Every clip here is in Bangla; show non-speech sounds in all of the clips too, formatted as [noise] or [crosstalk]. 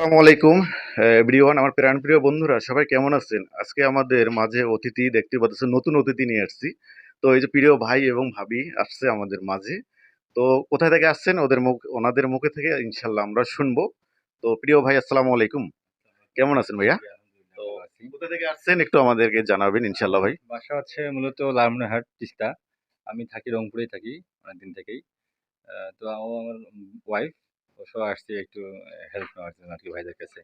আসসালামু আলাইকুম। এভরিওয়ান আমার প্রাণপ্রিয় বন্ধুরা সবাই কেমন আছেন? আজকে আমাদের মাঝে অতিথি দেখতে পাচ্ছেন নতুন অতিথি নিয়ে আসছি। তো এই যে প্রিয় ভাই এবং ভাবি আসছে আমাদের মাঝে। তো কোথা থেকে আসছেন? ওদের মুখ ওনাদের মুখে থেকে ইনশাল্লাহ আমরা শুনব। তো প্রিয় ভাই আসসালামু আলাইকুম। কেমন আছেন ভাইয়া? তো কোথা থেকে আসছেন? একটু আমাদেরকে জানাবেন ইনশাল্লাহ ভাই। বাসা হচ্ছে মূলত লালমনিরহাট তিস্তা। আমি থাকি রংপুরেই থাকি অনেকদিন থেকেই। তো আমার ওয়াইফ সব আসছে একটু হেল্প নেওয়ার জন্য আর কি ভাইদের কাছে।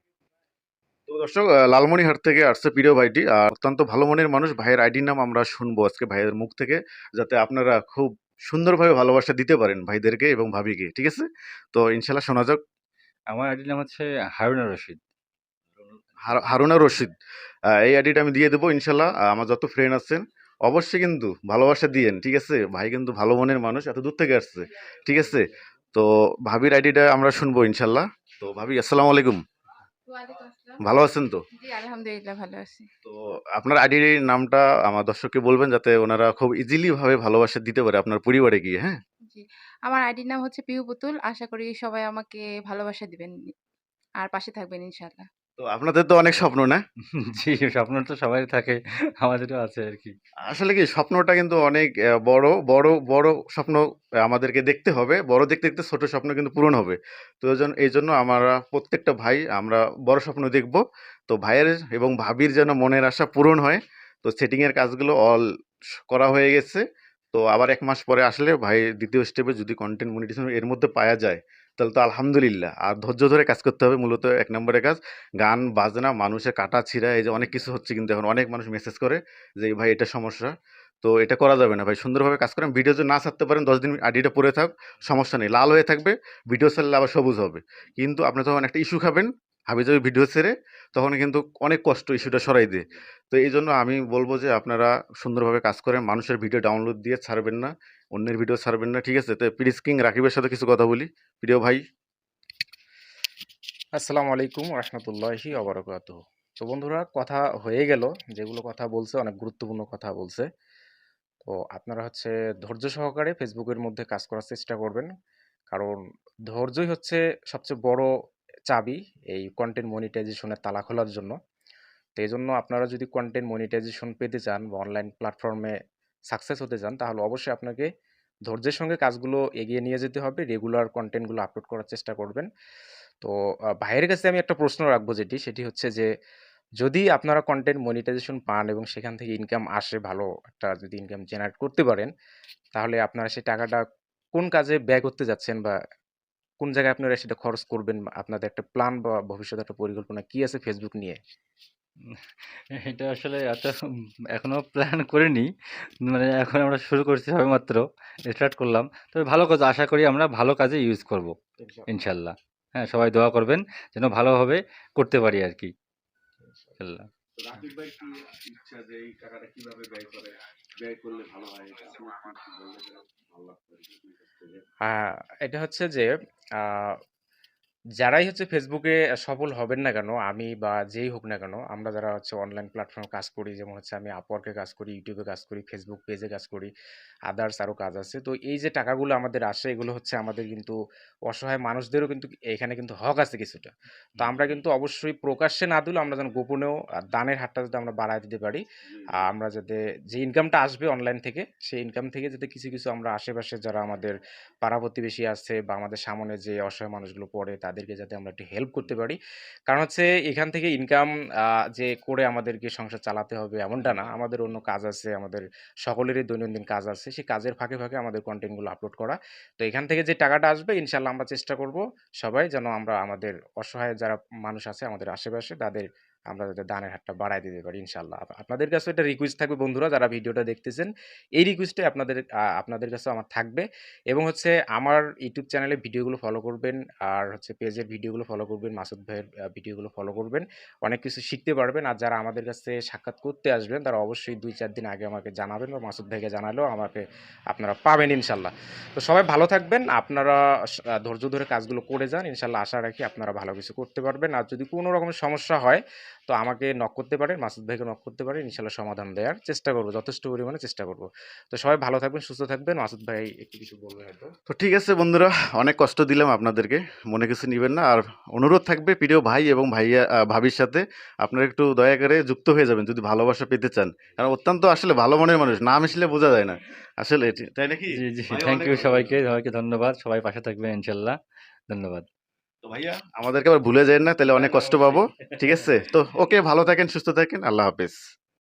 তো দর্শক আহ, লালমনিরহাট থেকে আসছে প্রিয় ভাইটি। আর অত্যন্ত ভালো মনের মানুষ ভাইয়ের আইডির নাম আমরা শুনব আজকে ভাইয়ের মুখ থেকে যাতে আপনারা খুব সুন্দরভাবে ভালোবাসা দিতে পারেন ভাইদেরকে এবং ভাবিকে ঠিক আছে? তো ইনশাল্লাহ শোনা যাক। আমার আইডির নাম হচ্ছে হারুনা রশিদ। হার- হারুনা রশিদ। এই আইডিটা আমি দিয়ে দেবো ইনশাল্লাহ। আমার যত ফ্রেন্ড আছেন অবশ্যই কিন্তু ভালোবাসা দিয়েন ঠিক আছে? ভাই কিন্তু ভালো মনের মানুষ এত দূর থেকে আসছে ঠিক আছে? তো ভাবির আইডিটা আমরা শুনব ইনশাল্লাহ। তো ভাবি আসসালামু আলাইকুম। ভালো আছেন তো? জি আলহামদুলিল্লাহ ভালো আছি। তো আপনার আইডির নামটা আমার দর্শককে বলবেন যাতে ওনারা খুব ইজিলি ভাবে ভালোবাসা দিতে পারে আপনার পরিবারে গিয়ে হ্যাঁ? জি আমার আইডির নাম হচ্ছে পিউ পুতুল। আশা করি সবাই আমাকে ভালোবাসা দিবেন। আর পাশে থাকবেন ইনশাল্লাহ। তো আপনাদের তো অনেক স্বপ্ন না? [laughs] জি স্বপ্ন তো সবাই থাকে আমাদেরও আছে আর কি। আসলে কি স্বপ্নটা কিন্তু অনেক বড় বড় বড় স্বপ্ন আমাদেরকে দেখতে হবে বড় দেখতে দেখতে ছোট স্বপ্ন কিন্তু পূরণ হবে। তো এই জন্য এই জন্য আমরা প্রত্যেকটা ভাই আমরা বড় স্বপ্ন দেখব তো ভাইয়ের এবং ভাবির যেন মনের আশা পূরণ হয় তো সেটিংয়ের কাজগুলো অল করা হয়ে গেছে। তো আবার এক মাস পরে আসলে ভাই দ্বিতীয় স্টেপে যদি কন্টেন্ট মনিটেশন এর মধ্যে পাওয়া যায় তাহলে তো আলহামদুলিল্লাহ। আর ধৈর্য ধরে কাজ করতে হবে মূলত এক নম্বরের কাজ। গান, বাজনা, মানুষের কাটা ছিঁড়া, এই যে অনেক কিছু হচ্ছে কিন্তু এখন অনেক মানুষ মেসেজ করে যে, ভাই, এটা সমস্যা। তো এটা করা যাবে না। ভাই, সুন্দরভাবে কাজ করেন। ভিডিও যদি না ছাড়তে পারেন, দশ দিন আইডিটা পরে থাক, সমস্যা নেই। লাল হয়ে থাকবে, ভিডিও ছাড়লে আবার সবুজ হবে। কিন্তু আপনি যখন একটা ইস্যু খাবেন হাবি যাবে ভিডিও ছেড়ে, তখন কিন্তু অনেক কষ্ট ইস্যুটা সরাই দিয়ে। তো এই জন্য আমি বলব যে, আপনারা সুন্দরভাবে কাজ করেন। মানুষের ভিডিও ডাউনলোড দিয়ে ছাড়বেন না। অন্যের ভিডিও ছাড়বেন না, ঠিক আছে? তো প্রিস কিং, রাকিবের সাথে কিছু কথা বলি। প্রিয় ভাই। আসসালামু আলাইকুম রহমতুল্লাহি অবরকাত তো বন্ধুরা, কথা হয়ে গেল। যেগুলো কথা বলছে, অনেক গুরুত্বপূর্ণ কথা বলছে। তো আপনারা হচ্ছে ধৈর্য সহকারে ফেসবুকের মধ্যে কাজ করার চেষ্টা করবেন। কারণ ধৈর্যই হচ্ছে সবচেয়ে বড় চাবি এই কন্টেন্ট মনিটাইজেশনের তালা খোলার জন্য। তো এই জন্য আপনারা যদি কন্টেন্ট মনিটাইজেশন পেতে চান বা অনলাইন প্ল্যাটফর্মে সাকসেস হতে চান, তাহলে অবশ্যই আপনাকে ধৈর্যের সঙ্গে কাজগুলো এগিয়ে নিয়ে যেতে হবে। রেগুলার কন্টেন্টগুলো আপলোড করার চেষ্টা করবেন। তো ভাইয়ের কাছে আমি একটা প্রশ্ন রাখব যেটি, সেটি হচ্ছে যে, যদি আপনারা কন্টেন্ট মনিটাইজেশন পান এবং সেখান থেকে ইনকাম আসে ভালো একটা যদি ইনকাম জেনারেট করতে পারেন, তাহলে আপনারা সেই টাকাটা কোন কাজে ব্যয় করতে যাচ্ছেন বা কোন জায়গায় আপনারা সেটা খরচ করবেন? আপনাদের একটা প্ল্যান বা ভবিষ্যতে একটা পরিকল্পনা কি আছে ফেসবুক নিয়ে? এটা আসলে এত উম, এখনও প্ল্যান করিনি। মানে এখন আমরা শুরু করছি সবেমাত্র স্টার্ট করলাম। তবে ভালো কাজ আশা করি আমরা ভালো কাজে ইউজ করব ইনশাল্লাহ হ্যাঁ সবাই দোয়া করবেন যেন ভালোভাবে করতে পারি আর কি। ইনশাল্লাহ রাকিব ভাই কি ইচ্ছা যে এই টাকাটা কীভাবে ব্যয় করে ব্যয় করলে ভালো হয়? এটা হচ্ছে যে যারাই হচ্ছে ফেসবুকে সফল হবেন না কেন আমি বা যেই হোক না কেন আমরা যারা হচ্ছে অনলাইন প্ল্যাটফর্মে কাজ করি যেমন হচ্ছে আমি আপওয়ার্কে কাজ করি ইউটিউবে কাজ করি ফেসবুক পেজে কাজ করি আদার্স আরও কাজ আছে তো এই যে টাকাগুলো আমাদের আসে এগুলো হচ্ছে আমাদের কিন্তু অসহায় মানুষদেরও কিন্তু এখানে কিন্তু হক আছে কিছুটা। তো আমরা কিন্তু অবশ্যই প্রকাশ্যে না দিলেও আমরা যেন গোপনেও দানের হারটা যাতে আমরা বাড়ায় দিতে পারি আমরা যাতে যে ইনকামটা আসবে অনলাইন থেকে সেই ইনকাম থেকে যাতে কিছু কিছু আমরা আশেপাশে যারা আমাদের পাড়া প্রতিবেশী আছে বা আমাদের সামনে যে অসহায় মানুষগুলো পড়ে তাদেরকে যাতে আমরা একটু হেল্প করতে পারি। কারণ হচ্ছে এখান থেকে ইনকাম যে করে আমাদেরকে সংসার চালাতে হবে এমনটা না। আমাদের অন্য কাজ আছে, আমাদের সকলেরই দৈনন্দিন কাজ আছে। সেই কাজের ফাঁকে ফাঁকে আমাদের কন্টেন্টগুলো আপলোড করা। তো এখান থেকে যে টাকাটা আসবে ইনশাল্লাহ আমরা চেষ্টা করব সবাই যেন আমরা আমাদের অসহায় যারা মানুষ আছে, আমাদের আশেপাশে, তাদের আমরা যাতে দানের হাতটা বাড়ায় দিতে পারি ইনশাল্লাহ আপনাদের কাছে একটা রিকোয়েস্ট থাকবে বন্ধুরা, যারা ভিডিওটা দেখতেছেন, এই রিকোয়েস্টে আপনাদের আপনাদের কাছে আমার থাকবে। এবং হচ্ছে আমার ইউটিউব চ্যানেলে ভিডিওগুলো ফলো করবেন, আর হচ্ছে পেজের ভিডিওগুলো ফলো করবেন, মাসুদ ভাইয়ের ভিডিওগুলো ফলো করবেন। অনেক কিছু শিখতে পারবেন, আর যারা আমাদের কাছে সাক্ষাৎ করতে আসবেন, তারা অবশ্যই দুই চার দিন আগে আমাকে জানাবেন বা মাসুদ ভাইকে জানালেও আমাকে আপনারা পাবেন ইনশাল্লাহ তো সবাই ভালো থাকবেন, আপনারা ধৈর্য ধরে কাজগুলো করে যান ইনশাল্লাহ আশা রাখি আপনারা ভালো কিছু করতে পারবেন। আর যদি কোনো রকমের সমস্যা হয় তো আমাকে নক করতে পারেন মাসুদ ভাইকে নক করতে পারেন ইনশাল্লাহ সমাধান দেওয়ার চেষ্টা করব যথেষ্ট পরিমাণে চেষ্টা করব। তো সবাই ভালো থাকবেন সুস্থ থাকবেন। মাসুদ ভাই একটু কিছু বলবে হয়তো। তো ঠিক আছে বন্ধুরা অনেক কষ্ট দিলাম আপনাদেরকে মনে কিছু নেবেন না। আর অনুরোধ থাকবে প্রিয় ভাই এবং ভাইয়া ভাবির সাথে আপনারা একটু দয়া করে যুক্ত হয়ে যাবেন যদি ভালোবাসা পেতে চান। কারণ অত্যন্ত আসলে ভালো মনের মানুষ না মিশলে বোঝা যায় না। আসলে তাই নাকি? জি জি থ্যাংক ইউ সবাইকে সবাইকে ধন্যবাদ। সবাই পাশে থাকবেন ইনশাল্লাহ। ধন্যবাদ। তো ভাইয়া আমাদেরকে আবার ভুলে যায় না, তাহলে অনেক কষ্ট পাবো। ঠিক আছে? তো ওকে ভালো থাকেন, সুস্থ থাকেন, আল্লাহ হাফেজ।